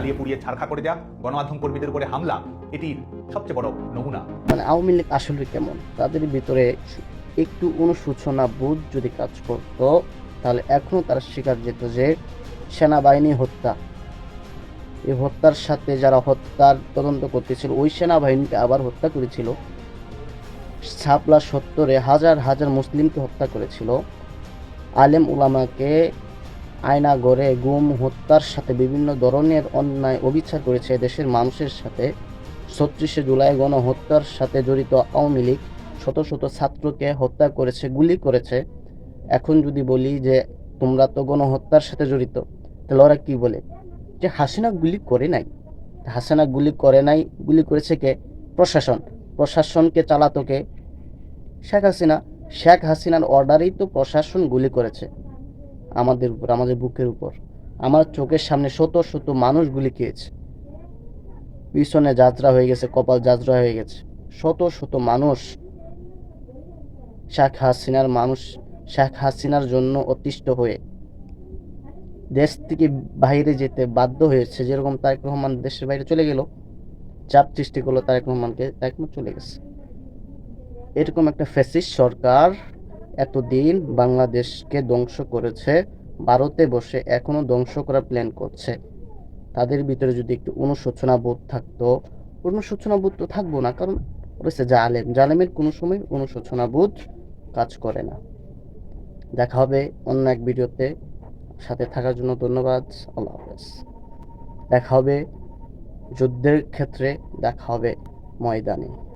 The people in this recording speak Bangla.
জ্বালিয়ে পুড়িয়ে ছারখা করে দেওয়া গণমাধ্যম কর্মীদের উপরে হামলা, এটির সবচেয়ে বড় নমুনা। মানে আওয়ামী লীগ আসলে কেমন? তাদের ভিতরে একটু অনুশোচনা, বোধ যদি কাজ করতো, তাহলে এখনও তারা স্বীকার যেত যে সেনাবাহিনী হত্যা। এই হত্যার সাথে যারা হত্যার তদন্ত করতেছিল, ওই সেনাবাহিনীকে আবার হত্যা করেছিল। ছাপলা সত্তরে হাজার হাজার মুসলিমকে হত্যা করেছিল। আলেম উলামাকে আয়না গড়ে গুম, হত্যার সাথে বিভিন্ন ধরনের অন্যায় অবিচার করেছে দেশের মানুষের সাথে। ছত্রিশে জুলাই গণহত্যার সাথে জড়িত আওয়ামী লীগ শত শত ছাত্রকে হত্যা করেছে, গুলি করেছে। এখন যদি বলি যে তোমরা তো গণহত্যার সাথে জড়িত, তাহলে ওরা কি বলে? যে হাসিনা গুলি করে নাই। হাসিনা গুলি করে নাই, গুলি করেছে কে? প্রশাসন। প্রশাসনকে চালাতো কে? শেখ হাসিনা। শেখ হাসিনার অর্ডারেই তো প্রশাসন গুলি করেছে। আমাদের উপর, আমাদের বুকের উপর। আমার চোখের সামনে শত শত মানুষ গুলি খেয়েছে পিছনে যাত্রা হয়ে গেছে, কপাল যাত্রা হয়ে গেছে। শত শত মানুষ, শেখ হাসিনার মানুষ, শেখ হাসিনার জন্য অতিষ্ঠ হয়ে দেশ থেকে বাইরে যেতে বাধ্য হয়েছে। যেরকম তারেক রহমান দেশের বাইরে চলে গেল, চাপ সৃষ্টি করল তারেক রহমানকে তারেক চলে গেছে। এরকম একটা ফ্যাসিস্ট সরকার এতদিন বাংলাদেশকে ধ্বংস করেছে, ভারতে বসে এখনও ধ্বংস করার প্ল্যান করছে। তাদের ভিতরে যদি একটু অনুশোচনা বোধ থাকতো অনুশোচনা বোধ তো থাকব না, কারণ রয়েছে জালেম। জালেমের কোনো সময় অনুশোচনা বোধ কাজ করে না। দেখা হবে অন্য এক ভিডিওতে। সাথে থাকার জন্য ধন্যবাদ। আল্লাহ হাফেজ। দেখা হবে যুদ্ধের ক্ষেত্রে, দেখা হবে ময়দানে।